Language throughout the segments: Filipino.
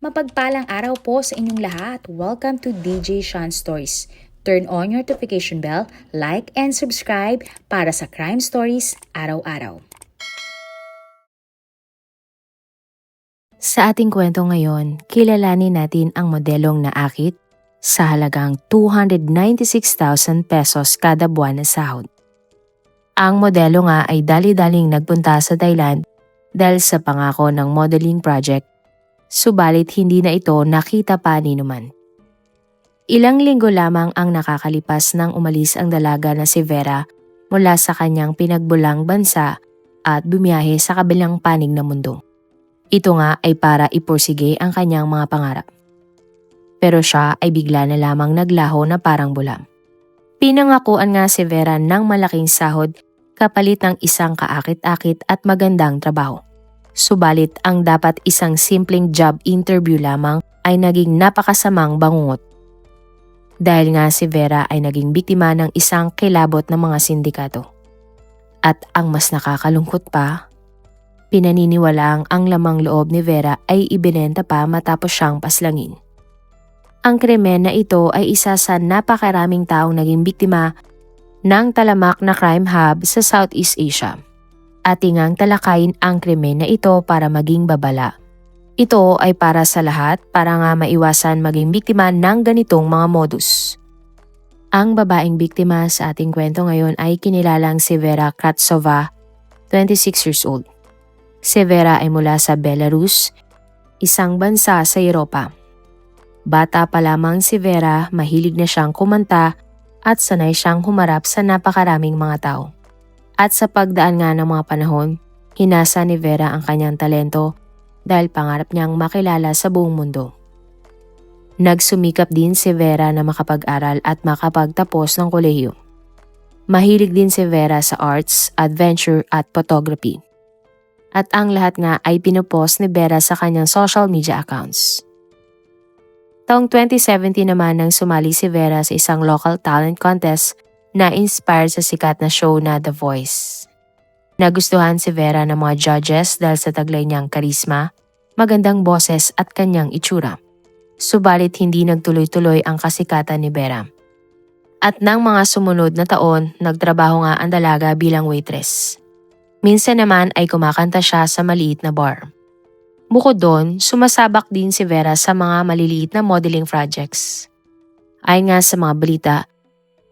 Mapagpalang araw po sa inyong lahat. Welcome to DJ Sean Stories. Turn on your notification bell, like and subscribe para sa crime stories araw-araw. Sa ating kwento ngayon, kilalanin natin ang modelong naakit sa halagang 296,000 pesos kada buwan na sahod. Ang modelo nga ay dali-daling nagpunta sa Thailand dahil sa pangako ng modeling project, subalit hindi na ito nakita pa ni Numan. Ilang linggo lamang ang nakakalipas nang umalis ang dalaga na si Vera mula sa kanyang pinagbulang bansa at bumiyahe sa kabilang panig ng mundo. Ito nga ay para ipursige ang kanyang mga pangarap. Pero siya ay bigla na lamang naglaho na parang bulam. Pinangakuan nga si Vera ng malaking sahod kapalit ng isang kaakit-akit at magandang trabaho. Subalit ang dapat isang simpleng job interview lamang ay naging napakasamang bangungot. Dahil nga si Vera ay naging biktima ng isang kilabot ng mga sindikato. At ang mas nakakalungkot pa, pinaniniwalaang ang lamang loob ni Vera ay ibinenta pa matapos siyang paslangin. Ang krimen na ito ay isa sa napakaraming taong naging biktima ng talamak na crime hub sa Southeast Asia. Atingang talakayin ang krimen na ito para maging babala. Ito ay para sa lahat para nga maiwasan maging biktima ng ganitong mga modus. Ang babaeng biktima sa ating kwento ngayon ay kinilalang si Vera Kratsova, 26 years old. Si Vera ay mula sa Belarus, isang bansa sa Europa. Bata pa lamang si Vera, mahilig na siyang kumanta at sanay siyang humarap sa napakaraming mga tao. At sa pagdaan nga ng mga panahon, hinasa ni Vera ang kanyang talento dahil pangarap niyang makilala sa buong mundo. Nagsumikap din si Vera na makapag-aral at makapagtapos ng kolehiyo. Mahilig din si Vera sa arts, adventure at photography at ang lahat nga ay pinupost ni Vera sa kanyang social media accounts. Taong 2017 naman nang sumali si Vera sa isang local talent contest na inspired sa sikat na show na The Voice. Nagustuhan si Vera ng mga judges dahil sa taglay niyang karisma, magandang boses at kanyang itsura. Subalit hindi nagtuloy-tuloy ang kasikatan ni Vera. At nang mga sumunod na taon, nagtrabaho nga ang dalaga bilang waitress. Minsan naman ay kumakanta siya sa maliit na bar. Bukod doon, sumasabak din si Vera sa mga maliliit na modeling projects. Ayon nga sa mga balita,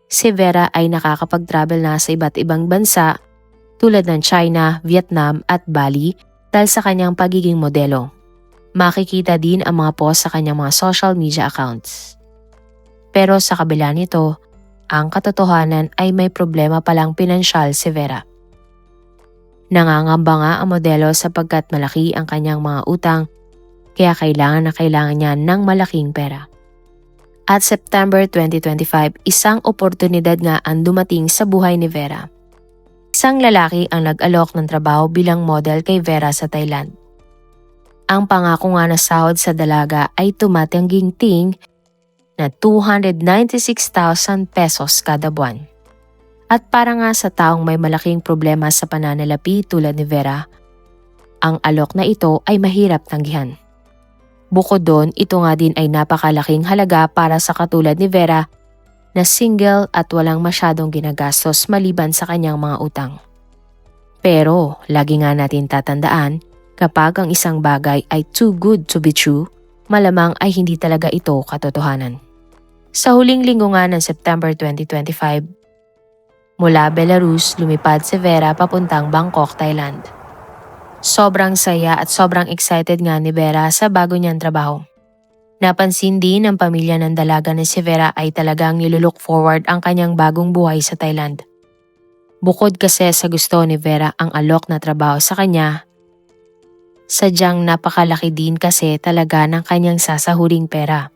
si Vera ay nakakapag-travel na sa iba't ibang bansa tulad ng China, Vietnam at Bali dahil sa kanyang pagiging modelo. Makikita din ang mga post sa kanyang mga social media accounts. Pero sa kabila nito, ang katotohanan ay may problema palang pinansyal si Vera. Nangangamba nga ang modelo sapagkat malaki ang kanyang mga utang kaya kailangan na kailangan niya ng malaking pera. At September 2025, isang oportunidad nga ang dumating sa buhay ni Vera. Isang lalaki ang nag-alok ng trabaho bilang model kay Vera sa Thailand. Ang pangako nga na sahod sa dalaga ay tumatangging ting na 296,000 pesos kada buwan. At para nga sa taong may malaking problema sa pananalapi tulad ni Vera, ang alok na ito ay mahirap tanggihan. Bukod doon, ito nga din ay napakalaking halaga para sa katulad ni Vera na single at walang masyadong ginagastos maliban sa kanyang mga utang. Pero, lagi nga natin tatandaan, kapag ang isang bagay ay too good to be true, malamang ay hindi talaga ito katotohanan. Sa huling linggo nga ng September 2025, Mula Belarus, lumipad si Vera papuntang Bangkok, Thailand. Sobrang saya at sobrang excited nga ni Vera sa bago niyang trabaho. Napansin din ng pamilya ng dalaga ni si Vera ay talagang nilulook forward ang kanyang bagong buhay sa Thailand. Bukod kasi sa gusto ni Vera ang alok na trabaho sa kanya, sadyang napakalaki din kasi talaga ng kanyang sasahuring pera.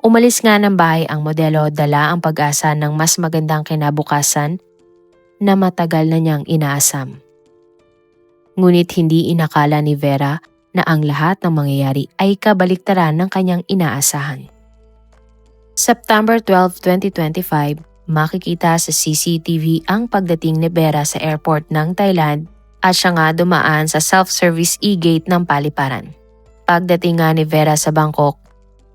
Umalis nga ng bahay ang modelo dala ang pag-asa ng mas magandang kinabukasan na matagal na niyang inaasam. Ngunit hindi inakala ni Vera na ang lahat ng mangyayari ay kabaliktaran ng kanyang inaasahan. September 12, 2025, makikita sa CCTV ang pagdating ni Vera sa airport ng Thailand at siya nga dumaan sa self-service e-gate ng paliparan. pagdating nga ni Vera sa Bangkok,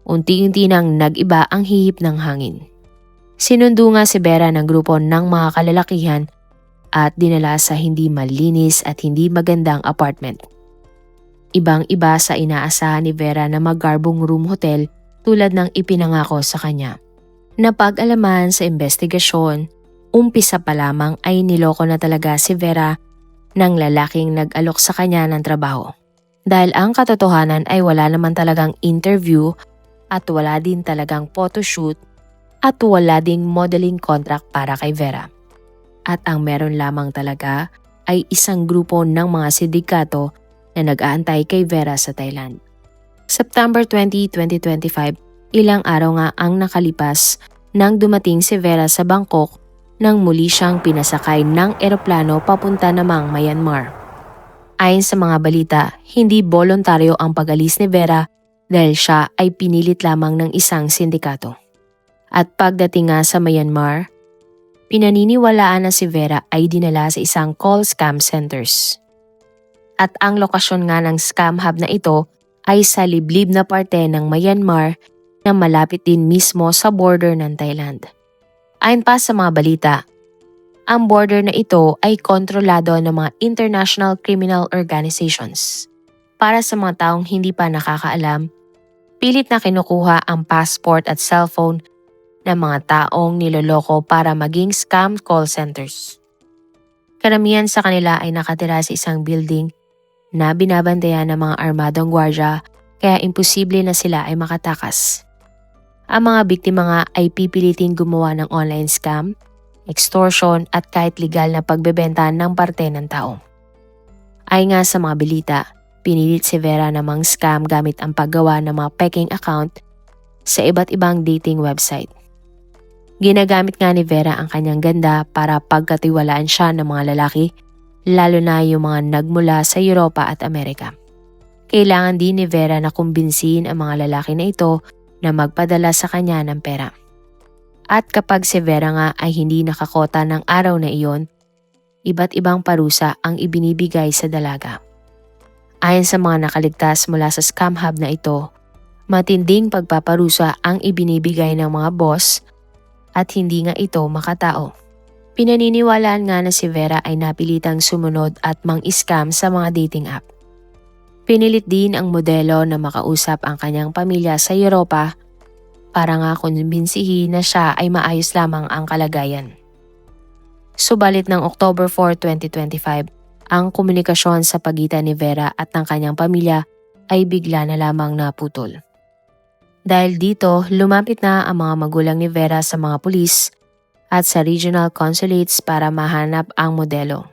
unti-unti nang nag-iba ang hihip ng hangin. Sinundo nga si Vera ng grupo ng mga kalalakihan at dinala sa hindi malinis at hindi magandang apartment. Ibang-iba sa inaasahan ni Vera na maggarbong room hotel tulad ng ipinangako sa kanya. Napag-alaman sa investigasyon, umpisa pa lamang ay niloko na talaga si Vera ng lalaking nag-alok sa kanya ng trabaho. Dahil ang katotohanan ay wala naman talagang interview at wala din talagang photoshoot at wala ding modeling contract para kay Vera. At ang meron lamang talaga ay isang grupo ng mga sindikato na nag-aantay kay Vera sa Thailand. September 20, 2025, ilang araw nga ang nakalipas nang dumating si Vera sa Bangkok nang muli siyang pinasakay ng eroplano papunta namang Myanmar. Ayon sa mga balita, hindi voluntaryo ang pag-alis ni Vera dahil siya ay pinilit lamang ng isang sindikato. At pagdating nga sa Myanmar, pinaniniwalaan na si Vera ay dinala sa isang call scam centers. At ang lokasyon nga ng scam hub na ito ay sa liblib na parte ng Myanmar na malapit din mismo sa border ng Thailand. Ayon pa sa mga balita, ang border na ito ay kontrolado ng mga international criminal organizations. Para sa mga taong hindi pa nakakaalam, pilit na kinukuha ang passport at cellphone ng mga taong niloloko para maging scam call centers. Karamihan sa kanila ay nakatira sa isang building na binabantayan ng mga armadong gwardya kaya imposible na sila ay makatakas. Ang mga biktima nga ay pipiliting gumawa ng online scam, extortion at kahit legal na pagbebenta ng parte ng tao. Ay nga sa mga bilita, pinilit si Vera namang scam gamit ang paggawa ng mga peking account sa iba't ibang dating website. Ginagamit nga ni Vera ang kanyang ganda para pagkatiwalaan siya ng mga lalaki, lalo na yung mga nagmula sa Europa at Amerika. Kailangan din ni Vera na kumbinsihin ang mga lalaki na ito na magpadala sa kanya ng pera. At kapag si Vera nga ay hindi nakakota ng araw na iyon, iba't ibang parusa ang ibinibigay sa dalaga. Ayon sa mga nakaligtas mula sa scam hub na ito, matinding pagpaparusa ang ibinibigay ng mga boss at hindi nga ito makatao. Pinaniniwalaan nga na si Vera ay napilitang sumunod at mang-scam sa mga dating app. Pinilit din ang modelo na makausap ang kanyang pamilya sa Europa para nga kumbinsihin na siya ay maayos lamang ang kalagayan. Subalit ng October 4, 2025, ang komunikasyon sa pagitan ni Vera at ng kanyang pamilya ay bigla na lamang naputol. Dahil dito, lumapit na ang mga magulang ni Vera sa mga pulis at sa regional consulates para mahanap ang modelo.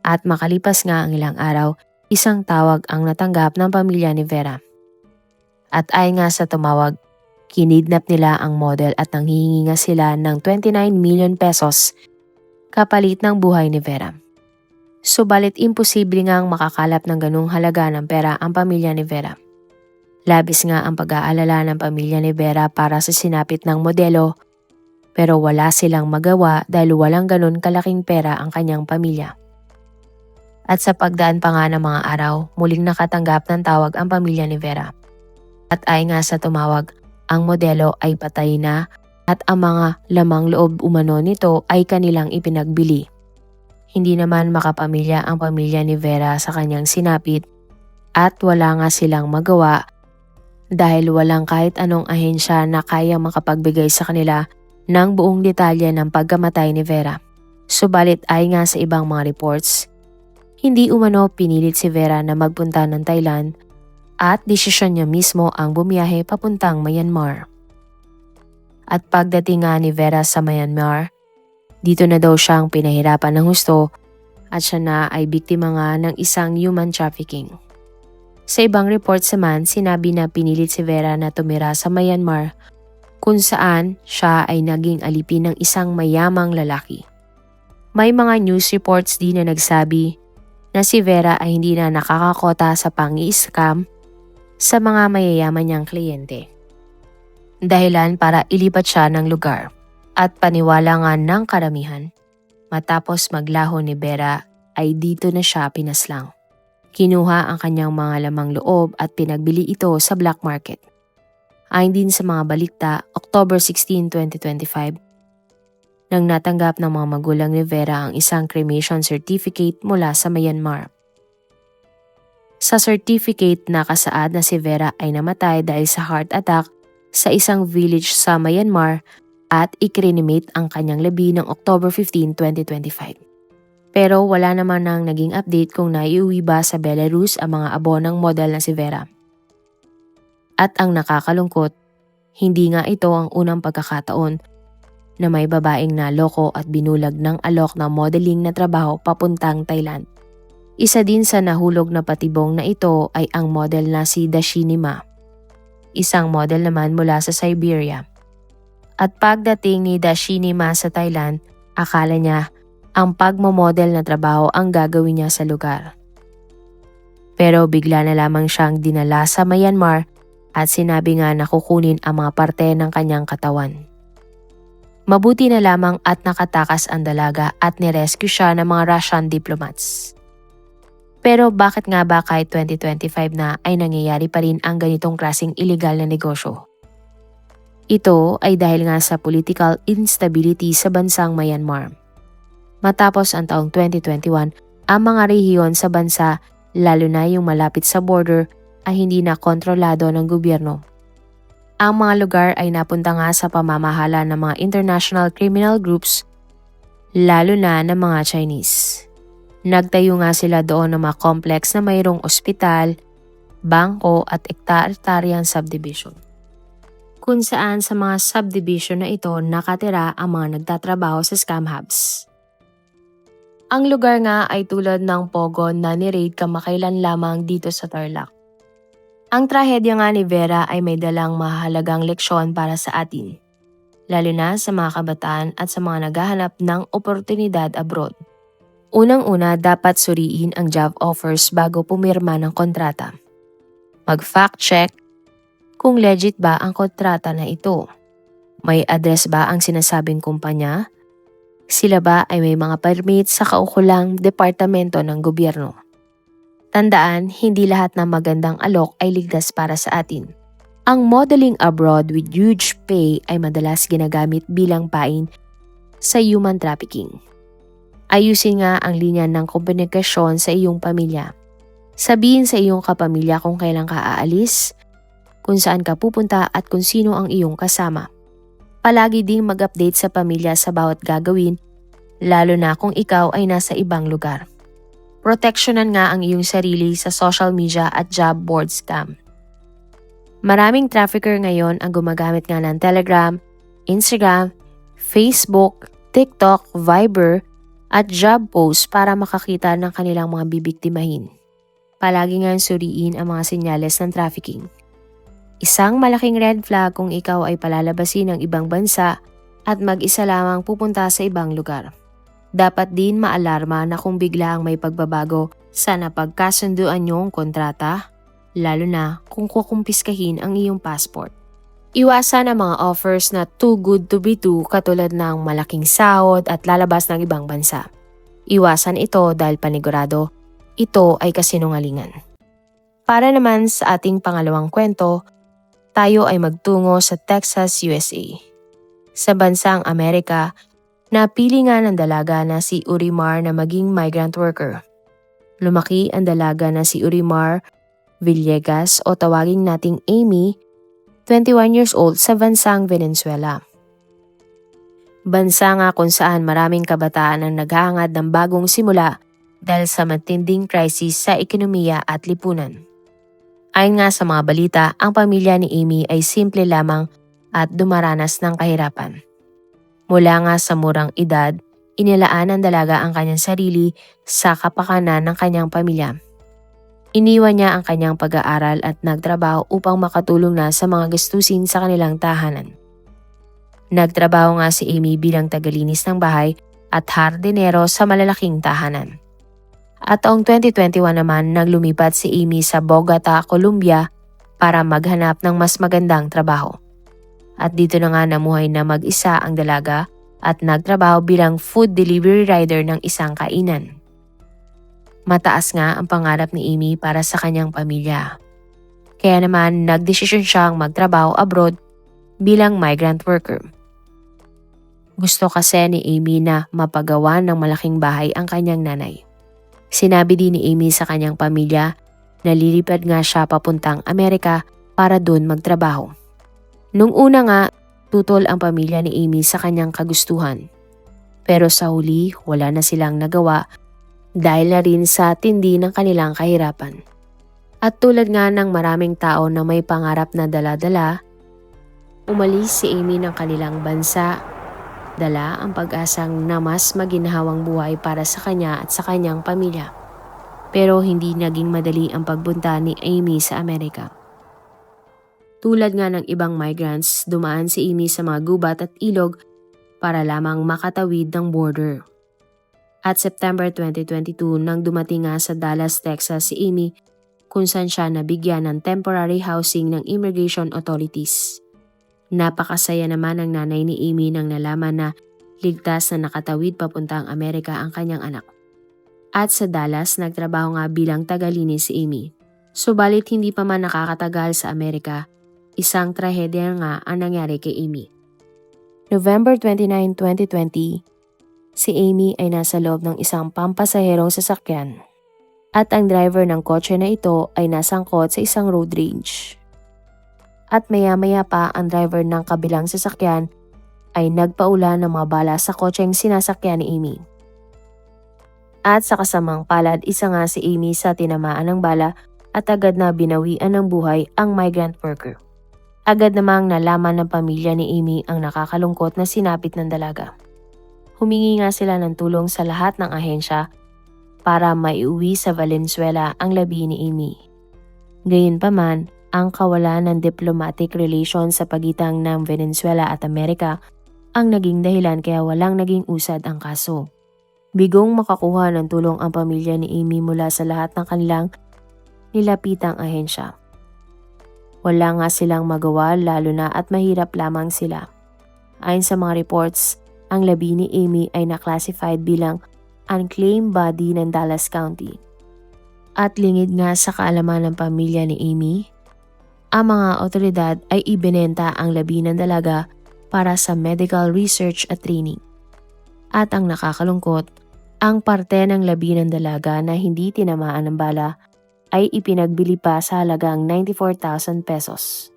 At makalipas nga ang ilang araw, isang tawag ang natanggap ng pamilya ni Vera. At ay nga sa tumawag, kinidnap nila ang model at nanghihingi nga sila ng 29 million pesos kapalit ng buhay ni Vera. Subalit imposible ngang makakalap ng ganung halaga ng pera ang pamilya ni Vera. Labis nga ang pag-aalala ng pamilya ni Vera para sa sinapit ng modelo pero wala silang magawa dahil walang ganun kalaking pera ang kanyang pamilya. At sa pagdaan pa nga ng mga araw, muling nakatanggap ng tawag ang pamilya ni Vera. At ay nga sa tumawag, ang modelo ay patay na at ang mga lamang loob umano nito ay kanilang ipinagbili. Hindi naman makapamilya ang pamilya ni Vera sa kanyang sinapit at wala nga silang magawa dahil walang kahit anong ahensya na kaya makapagbigay sa kanila ng buong detalye ng pagkamatay ni Vera. Subalit ay nga sa ibang mga reports, hindi umano pinilit si Vera na magpunta ng Thailand at desisyon niya mismo ang bumiyahe papuntang Myanmar. At pagdating nga ni Vera sa Myanmar, dito na daw siyang pinahirapan ng husto at siya na ay biktima nga ng isang human trafficking. Sa ibang reports naman, sinabi na pinilit si Vera na tumira sa Myanmar kung saan siya ay naging alipin ng isang mayamang lalaki. May mga news reports din na nagsabi na si Vera ay hindi na nakakakota sa pangi-scam sa mga mayayaman niyang kliyente. Dahilan para ilipat siya ng lugar at paniwala nga ng karamihan matapos maglaho ni Vera ay dito na siya pinaslang. Kinuha ang kanyang mga lamang loob at pinagbili ito sa black market. Ayon din sa mga balikta, October 16, 2025, nang natanggap ng mga magulang ni Vera ang isang cremation certificate mula sa Myanmar. Sa certificate nakasaad na si Vera ay namatay dahil sa heart attack sa isang village sa Myanmar at ikrinimate ang kanyang labi ng October 15, 2025. Pero wala naman nang naging update kung naiuwi ba sa Belarus ang mga abonang model na si Vera. At ang nakakalungkot, hindi nga ito ang unang pagkakataon na may babaeng naloko at binulag ng alok na modeling na trabaho papuntang Thailand. Isa din sa nahulog na patibong na ito ay ang model na si Dashini Ma, isang model naman mula sa Siberia. At pagdating ni Dashini Ma sa Thailand, akala niya ang pagmamodel na trabaho ang gagawin niya sa lugar. Pero bigla na lamang siyang dinala sa Myanmar at sinabi nga na kukunin ang mga parte ng kanyang katawan. Mabuti na lamang at nakatakas ang dalaga at nirescue siya ng mga Russian diplomats. Pero bakit nga ba kahit 2025 na ay nangyayari pa rin ang ganitong klaseng illegal na negosyo? Ito ay dahil nga sa political instability sa bansang Myanmar. Matapos ang taong 2021, ang mga rehiyon sa bansa, lalo na yung malapit sa border, ay hindi na kontrolado ng gobyerno. Ang mga lugar ay napunta nga sa pamamahala ng mga international criminal groups, lalo na ng mga Chinese. Nagtayo nga sila doon ng mga complex na mayroong ospital, bangko at ektar-ektaryang subdivision. Kung saan sa mga subdivision na ito nakatira ang mga nagtatrabaho sa scam hubs. Ang lugar nga ay tulad ng Pogon na ni-raid kamakailan lamang dito sa Tarlac. Ang trahedya nga ni Vera ay may dalang mahalagang leksyon para sa atin, lalo na sa mga kabataan at sa mga naghahanap ng oportunidad abroad. Unang-una, dapat suriin ang job offers bago pumirma ng kontrata. Mag-fact check kung legit ba ang kontrata na ito. May address ba ang sinasabing kumpanya? Sila ba ay may mga permit sa kaukulang departamento ng gobyerno? Tandaan, hindi lahat ng magandang alok ay ligtas para sa atin. Ang modeling abroad with huge pay ay madalas ginagamit bilang pain sa human trafficking. Ayusin nga ang linya ng komunikasyon sa iyong pamilya. Sabihin sa iyong kapamilya kung kailan ka aalis, kung saan ka pupunta at kung sino ang iyong kasama. Palagi ding mag-update sa pamilya sa bawat gagawin, lalo na kung ikaw ay nasa ibang lugar. Proteksyonan nga ang iyong sarili sa social media at job board scam. Maraming trafficker ngayon ang gumagamit nga ng Telegram, Instagram, Facebook, TikTok, Viber, at job posts para makakita ng kanilang mga bibiktimahin. Palagi nga suriin ang mga senyales ng trafficking. Isang malaking red flag kung ikaw ay palalabasin ng ibang bansa at mag-isa lamang pupunta sa ibang lugar. Dapat din maalarma na kung bigla ang may pagbabago sa napagkasunduan niyong kontrata, lalo na kung kukumpiskahin ang iyong passport. Iwasan ang mga offers na too good to be true katulad ng malaking sahod at lalabas ng ibang bansa. Iwasan ito dahil panigurado, ito ay kasinungalingan. Para naman sa ating pangalawang kwento, tayo ay magtungo sa Texas, USA. Sa bansang Amerika, napili nga ng dalaga na si Urimar na maging migrant worker. Lumaki ang dalaga na si Urimar Villegas o tawaging nating Amy 21 years old sa bansang Venezuela. Bansa nga kung saan maraming kabataan ang naghahangad ng bagong simula dahil sa matinding krisis sa ekonomiya at lipunan. Ayon nga sa mga balita, ang pamilya ni Amy ay simple lamang at dumaranas ng kahirapan. Mula nga sa murang edad, inilaan ng dalaga ang kanyang sarili sa kapakanan ng kanyang pamilya. Iniwan niya ang kanyang pag-aaral at nagtrabaho upang makatulong na sa mga gastusin sa kanilang tahanan. Nagtrabaho nga si Amy bilang tagalinis ng bahay at hardinero sa malalaking tahanan. At taong 2021 naman naglumipat si Amy sa Bogota, Colombia para maghanap ng mas magandang trabaho. At dito na nga namuhay na mag-isa ang dalaga at nagtrabaho bilang food delivery rider ng isang kainan. Mataas nga ang pangarap ni Amy para sa kanyang pamilya. Kaya naman nagdesisyon siyang magtrabaho abroad bilang migrant worker. Gusto kasi ni Amy na mapagawa ng malaking bahay ang kanyang nanay. Sinabi din ni Amy sa kanyang pamilya na lilipad nga siya papuntang Amerika para doon magtrabaho. Nung una nga, tutol ang pamilya ni Amy sa kanyang kagustuhan. Pero sa huli, wala na silang nagawa dahil na rin sa tindi ng kanilang kahirapan. At tulad nga ng maraming tao na may pangarap na dala-dala, umalis si Amy ng kanilang bansa. Dala ang pag-asang na mas maginhawang buhay para sa kanya at sa kanyang pamilya. Pero hindi naging madali ang pagbunta ni Amy sa Amerika. Tulad nga ng ibang migrants, dumaan si Amy sa mga gubat at ilog para lamang makatawid ng border. At September 2022 nang dumating nga sa Dallas, Texas si Amy kung saan siya nabigyan ng temporary housing ng immigration authorities. Napakasaya naman ang nanay ni Amy nang nalaman na ligtas na nakatawid papuntang Amerika ang kanyang anak. At sa Dallas, nagtrabaho nga bilang tagalinis si Amy. Subalit hindi pa man nakakatagal sa Amerika, isang trahedya nga ang nangyari kay Amy. November 29, 2020, si Amy ay nasa loob ng isang pampasaherong sasakyan at ang driver ng kotse na ito ay nasangkot sa isang road rage. At maya-maya pa ang driver ng kabilang sasakyan ay nagpaula ng mga bala sa kotseng sinasakyan ni Amy. At sa kasamang palad, isa nga si Amy sa tinamaan ng bala at agad na binawian ng buhay ang migrant worker. Agad namang nalaman ng pamilya ni Amy ang nakakalungkot na sinapit ng dalaga. Humingi nga sila ng tulong sa lahat ng ahensya para maiuwi sa Valenzuela ang labi ni Amy. Gayunpaman, ang kawalan ng diplomatic relations sa pagitan ng Venezuela at Amerika ang naging dahilan kaya walang naging usad ang kaso. Bigong makakuha ng tulong ang pamilya ni Amy mula sa lahat ng kanilang nilapitang ahensya. Wala nga silang magawa lalo na at mahirap lamang sila. Ayon sa mga reports, ang labi ni Amy ay naklasify bilang unclaimed body ng Dallas County. At lingid nga sa kaalaman ng pamilya ni Amy, ang mga otoridad ay ibinenta ang labi ng dalaga para sa medical research at training. At ang nakakalungkot, ang parte ng labi ng dalaga na hindi tinamaan ng bala ay ipinagbili pa sa halagang 94,000 pesos.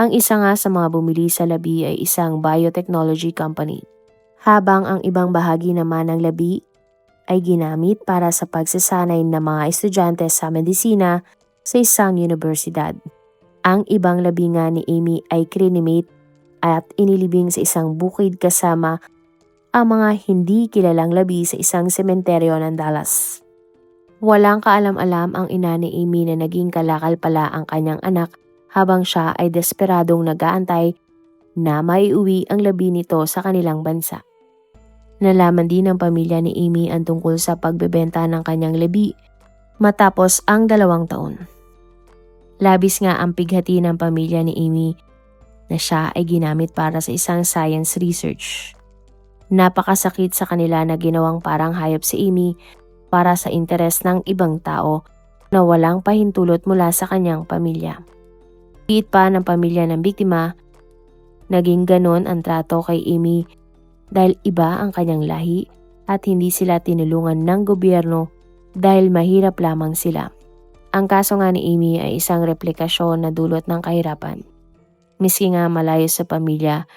Ang isa nga sa mga bumili sa labi ay isang biotechnology company, habang ang ibang bahagi naman ng labi ay ginamit para sa pagsasanay ng mga estudyante sa medisina sa isang universidad. Ang ibang labi nga ni Amy ay crinimate at inilibing sa isang bukid kasama ang mga hindi kilalang labi sa isang sementeryo ng Dallas. Walang kaalam-alam ang ina ni Amy na naging kalakal pala ang kanyang anak habang siya ay desperadong nag-aantay na maiuwi ang labi nito sa kanilang bansa. Nalaman din ng pamilya ni Amy ang tungkol sa pagbebenta ng kanyang labi matapos ang dalawang taon. Labis nga ang pighati ng pamilya ni Amy na siya ay ginamit para sa isang science research. Napakasakit sa kanila na ginawang parang hayop si Amy para sa interes ng ibang tao na walang pahintulot mula sa kanyang pamilya. Higit pa ng pamilya ng biktima, naging ganon ang trato kay Amy dahil iba ang kanyang lahi at hindi sila tinulungan ng gobyerno dahil mahirap lamang sila. Ang kaso nga ni Amy ay isang replikasyon na dulot ng kahirapan. Miski nga malayo sa pamilya,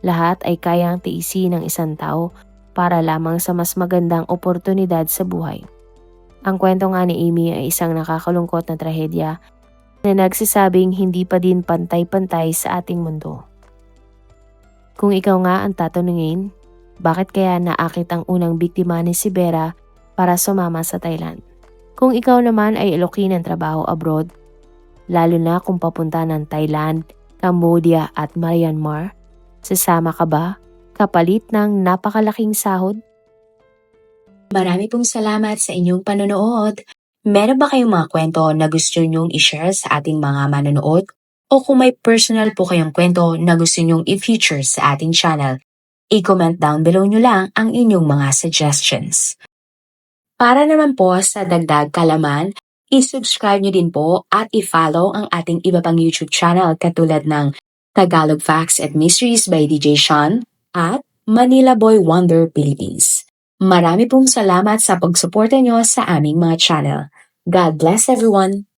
lahat ay kayang tiisin ng isang tao para lamang sa mas magandang oportunidad sa buhay. Ang kwento nga ni Amy ay isang nakakalungkot na trahedya na nagsisabing hindi pa din pantay-pantay sa ating mundo. Kung ikaw nga ang tatanungin, bakit kaya naakit ang unang biktima ni si Vera para sumama sa Thailand? Kung ikaw naman ay iloki ng trabaho abroad, lalo na kung papunta ng Thailand, Cambodia at Myanmar, sasama ka ba kapalit ng napakalaking sahod? Marami pong salamat sa inyong panonood. Meron ba kayong mga kwento na gusto nyong i-share sa ating mga manonood? O kung may personal po kayong kwento na gusto nyong i-feature sa ating channel, i-comment down below nyo lang ang inyong mga suggestions. Para naman po sa dagdag kalaman, i-subscribe nyo din po at i-follow ang ating iba pang YouTube channel katulad ng Tagalog Facts and Mysteries by DJ Sean at Manila Boy Wonder Philippines. Marami pong salamat sa pagsuporta nyo sa aming mga channel. God bless everyone!